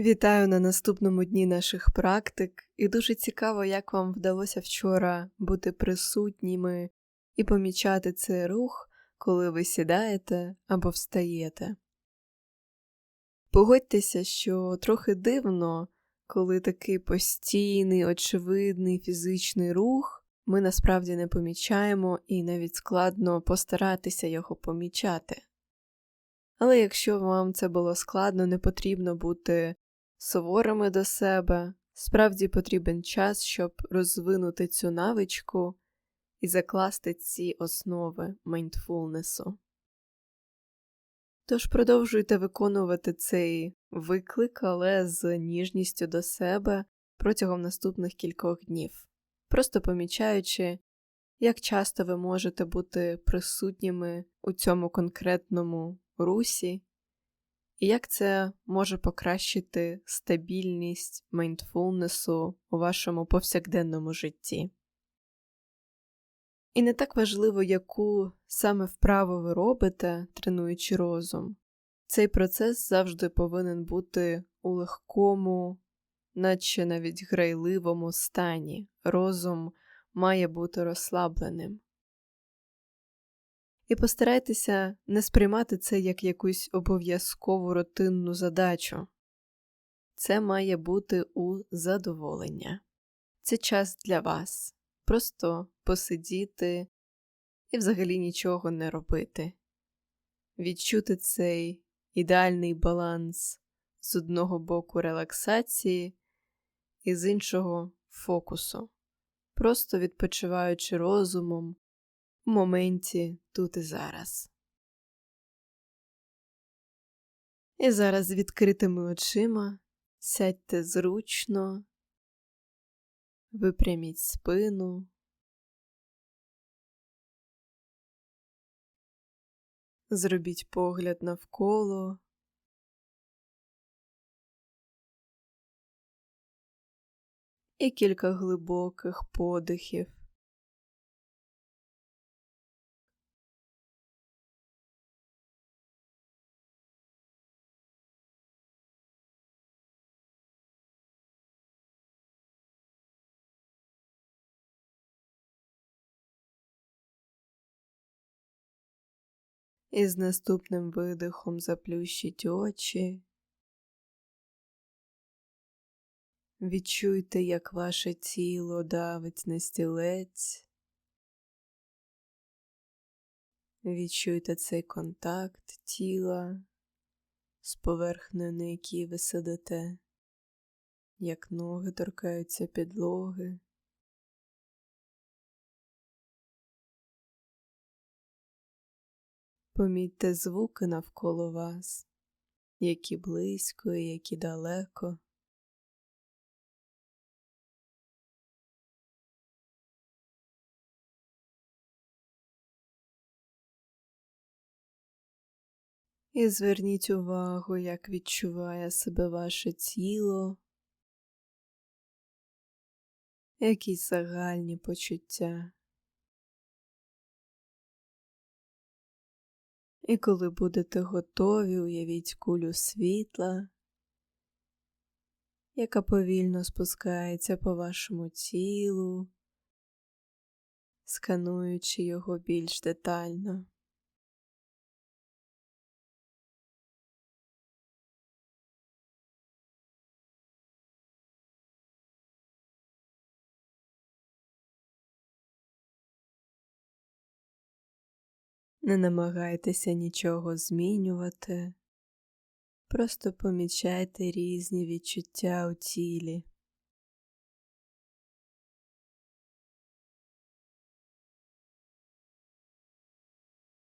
Вітаю на наступному дні наших практик, і дуже цікаво, як вам вдалося вчора бути присутніми і помічати цей рух, коли ви сідаєте або встаєте. Погодьтеся, що трохи дивно, коли такий постійний, очевидний фізичний рух ми насправді не помічаємо і навіть складно постаратися його помічати. Але якщо вам це було складно, не потрібно бути суворими до себе, справді потрібен час, щоб розвинути цю навичку і закласти ці основи майндфулнесу. Тож продовжуйте виконувати цей виклик, але з ніжністю до себе протягом наступних кількох днів, просто помічаючи, як часто ви можете бути присутніми у цьому конкретному русі, і як це може покращити стабільність майндфулнесу у вашому повсякденному житті. І не так важливо, яку саме вправу ви робите, тренуючи розум. Цей процес завжди повинен бути у легкому, наче навіть грайливому стані. Розум має бути розслабленим. І постарайтеся не сприймати це як якусь обов'язкову рутинну задачу. Це має бути у задоволення. Це час для вас. Просто посидіти і взагалі нічого не робити. Відчути цей ідеальний баланс з одного боку релаксації і з іншого фокусу, просто відпочиваючи розумом моменті тут і зараз. І зараз з відкритими очима сядьте зручно, випряміть спину. Зробіть погляд навколо. І кілька глибоких подихів. І з наступним видихом заплющіть очі. Відчуйте, як ваше тіло давить на стілець. Відчуйте цей контакт тіла з поверхнею, на якій ви сидите, як ноги торкаються підлоги. Помітьте звуки навколо вас, які близько які далеко. І зверніть увагу, як відчуває себе ваше тіло, якісь загальні почуття. І коли будете готові, уявіть кулю світла, яка повільно спускається по вашому тілу, скануючи його більш детально. Не намагайтеся нічого змінювати, просто помічайте різні відчуття у тілі.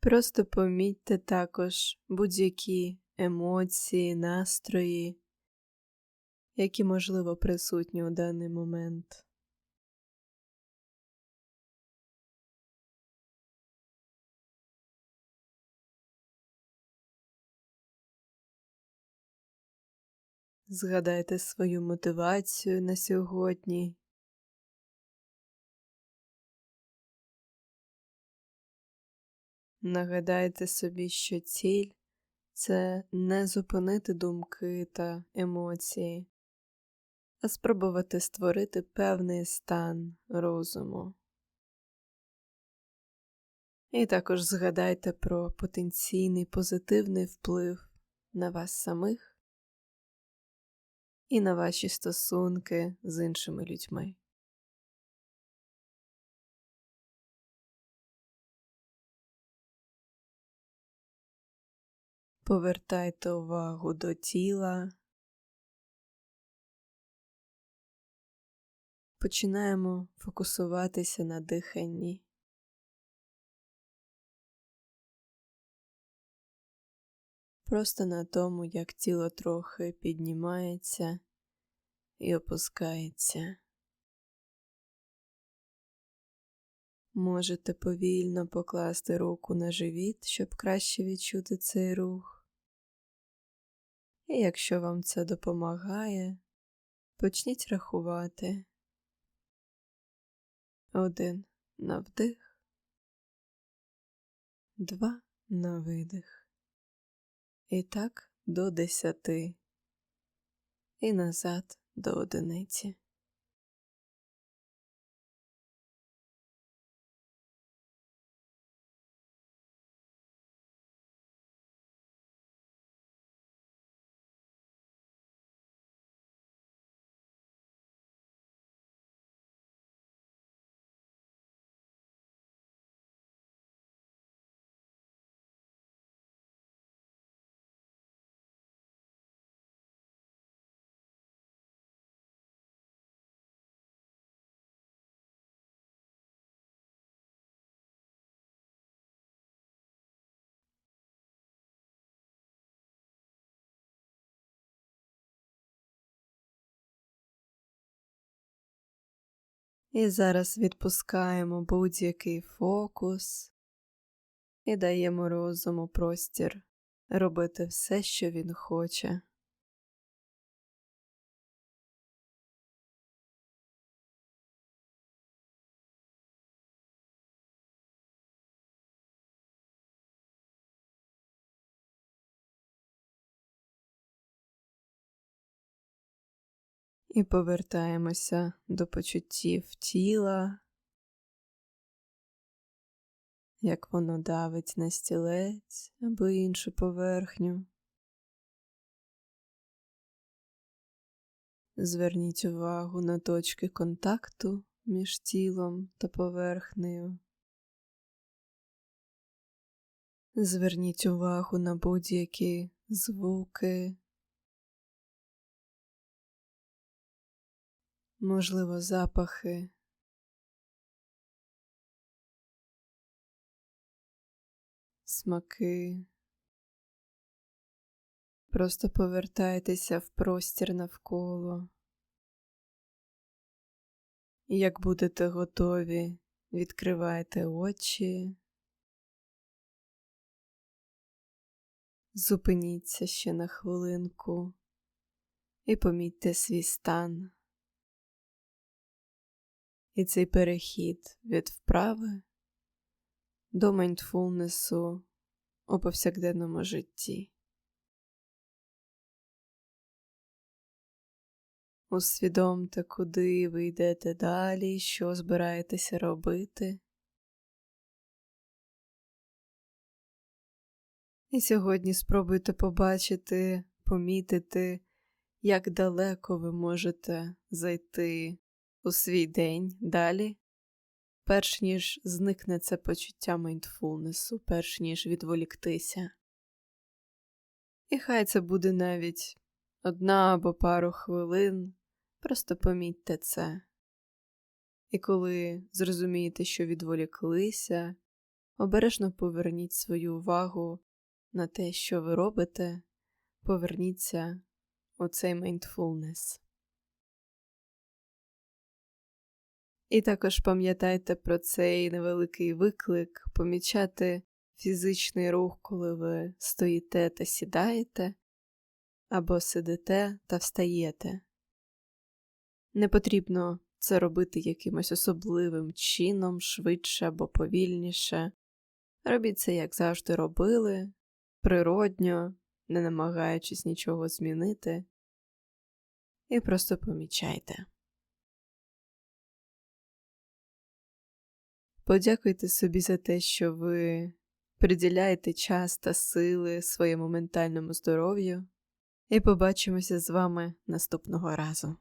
Просто помітьте також будь-які емоції, настрої, які можливо присутні у даний момент. Згадайте свою мотивацію на сьогодні. Нагадайте собі, що ціль це не зупинити думки та емоції, а спробувати створити певний стан розуму. І також згадайте про потенційний позитивний вплив на вас самих і на ваші стосунки з іншими людьми. Повертайте увагу до тіла. Починаємо фокусуватися на диханні. Просто на тому, як тіло трохи піднімається і опускається. Можете повільно покласти руку на живіт, щоб краще відчути цей рух. І якщо вам це допомагає, почніть рахувати. Один на вдих, два на видих. І так до десяти, і назад до одиниці. І зараз відпускаємо будь-який фокус і даємо розуму простір робити все, що він хоче. І повертаємося до почуттів тіла, як воно давить на стілець або іншу поверхню. Зверніть увагу на точки контакту між тілом та поверхнею. Зверніть увагу на будь-які звуки, можливо, запахи. Смаки. Просто повертайтеся в простір навколо. І як будете готові, відкривайте очі. Зупиніться ще на хвилинку і помітьте свій стан. І цей перехід від вправи до майндфулнесу у повсякденному житті. Усвідомте, куди ви йдете далі, що збираєтеся робити. І сьогодні спробуйте побачити, помітити, як далеко ви можете зайти у свій день далі, перш ніж зникне це почуття майндфулнесу, перш ніж відволіктися. І хай це буде навіть одна або пару хвилин, просто помітьте це. І коли зрозумієте, що відволіклися, обережно поверніть свою увагу на те, що ви робите, поверніться у цей mindfulness. І також пам'ятайте про цей невеликий виклик, помічати фізичний рух, коли ви стоїте та сідаєте, або сидите та встаєте. Не потрібно це робити якимось особливим чином, швидше або повільніше. Робіть це, як завжди робили, природньо, не намагаючись нічого змінити, і просто помічайте. Подякуйте собі за те, що ви приділяєте час та сили своєму ментальному здоров'ю, і побачимося з вами наступного разу.